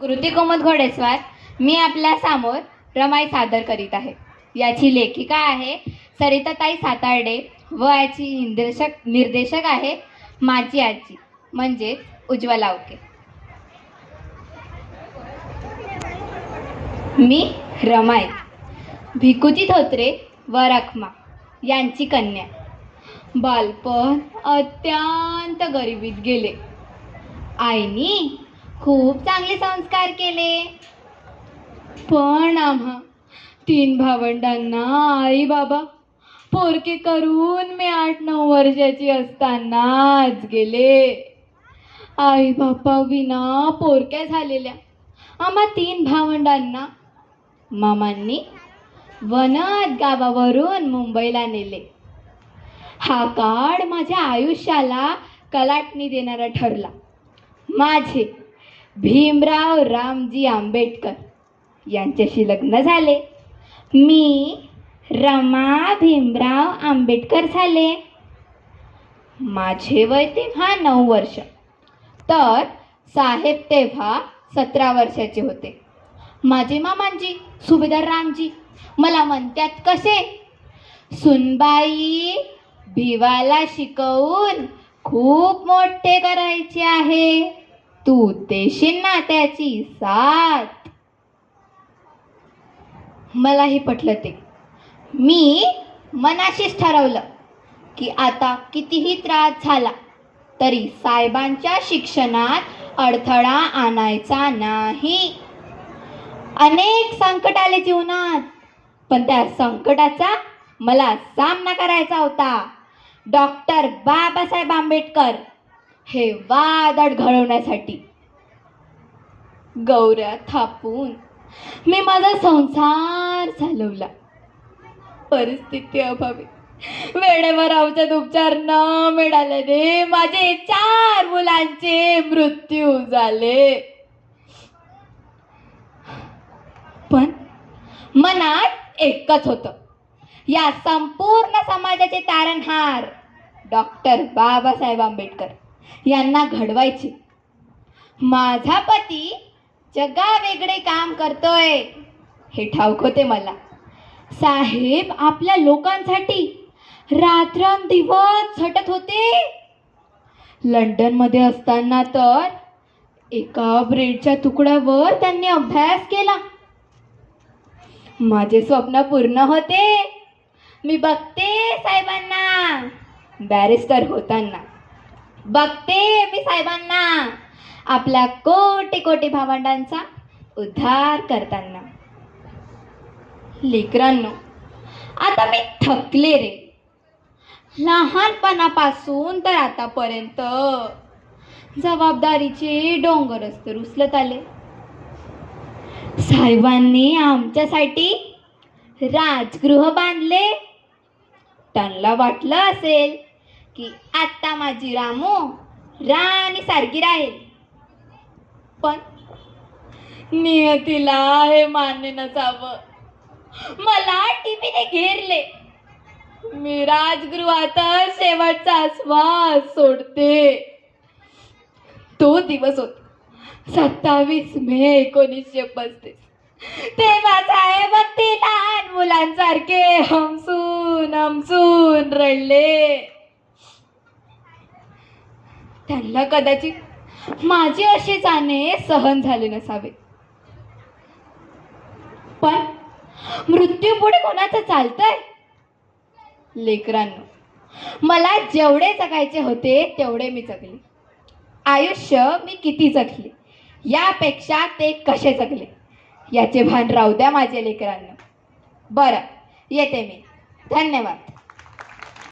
कृती कोमत घोडेस्वार मी आपल्यासमोर रमाई सादर करीत आहे. याची लेखिका आहे सरिताताई सातार्डे व याची निर्देशक निर्देशक आहे माझी आजी म्हणजे उज्ज्वला उके. मी रमाई भिकुजी धोत्रे व रखमा यांची कन्या. बालपण अत्यंत गरिबीत गेले. आईनी खूप चांगले संस्कार केले. पण आम्हा तीन भावंडांना आई बाबा पोरके करून मी आठ नऊ वर्षाची असतानाच गेले. आई बापा विना पोरक्या झालेल्या आम्हा तीन भावंडांना मामांनी वनात गावावरून मुंबईला नेले. हा काळ माझ्या आयुष्याला कलाटणी देणारा ठरला. माझे भीमराव रामजी आंबेडकर यांच्याशी लग्न झाले. मी रमा भीमराव आंबेडकर झाले. माझे वय तेव्हा नऊ वर्ष. तर साहेब तेव्हा सतरा वर्षाचे होते. माझे मामांजी सुभेदार रामजी मला म्हणतात कसे? सुनबाई भिवाला शिकवून खूप मोठे करायचे आहे. तू देशील ना त्याची साथ. मलाही पटलं ते. मी मनाशीच ठरवलं की आता कितीही त्रास झाला तरी साहेबांच्या शिक्षणात अडथळा आणायचा नाही. अनेक संकट आले जीवनात पण त्या संकटाचा मला सामना करायचा होता. डॉक्टर बाबासाहेब आंबेडकर हे वादळ घडवण्यासाठी. गौऱ्या थापून मी माझा संसार चालवला. परिस्थिती अभावी. वेळेवर औषध उपचार न मिळाल्याने माझे चार मुलांचे मृत्यू झाले. पण मनात एकच होतं. या संपूर्ण समाजाचे तारणहार डॉक्टर बाबासाहेब आंबेडकर. यांना घडवायचे. माझा पती जगा वेगळे काम करतोय हे ठाऊक होते मला. साहेब आपल्या लोकांसाठी रात्रंदिवस झटत होते. लंडनमध्ये असताना तर एका ब्रेडच्या तुकड्यावर त्यांनी अभ्यास केला. माझे स्वप्न पूर्ण होते. मी बघते साहेबांना. बॅरिस्टर होताना. बघते मी साहेबांना. आपल्या कोटी कोटी भावंडांचा उद्धार करताना. लेकरांनो आता मी थकले रे. लहानपणापासून तर आतापर्यंत जबाबदारीचे डोंगरच तर उचलत आले. साहेबांनी आमच्यासाठी राजगृह बांधले. त्यांना वाटलं असेल की आता माझी रामू राणी सारखी राहील. पण नियतीला हे मान्य नसावं. मला टीव्हीने घेरले. मी राजगृहात शेवटचा श्वास सोडते. तो दिवस होता. सत्तावीस मे एकोणीसशे पस्तीस. तेव्हा साहेब ते लहान मुलांसारखे हमसून हमसून रडले. त्यांना कदाचित माझे असे जाणे सहन झाले नसावे. पण मृत्यू पुढे कोणाचं चालतंय? लेकरांनो मला जेवढे जगायचे होते तेवढे मी जगले. आयुष्य मी किती जगले यापेक्षा ते कसे जगले? याचे भान राहू द्या माझ्या लेकरांना. बरं येते मी. धन्यवाद.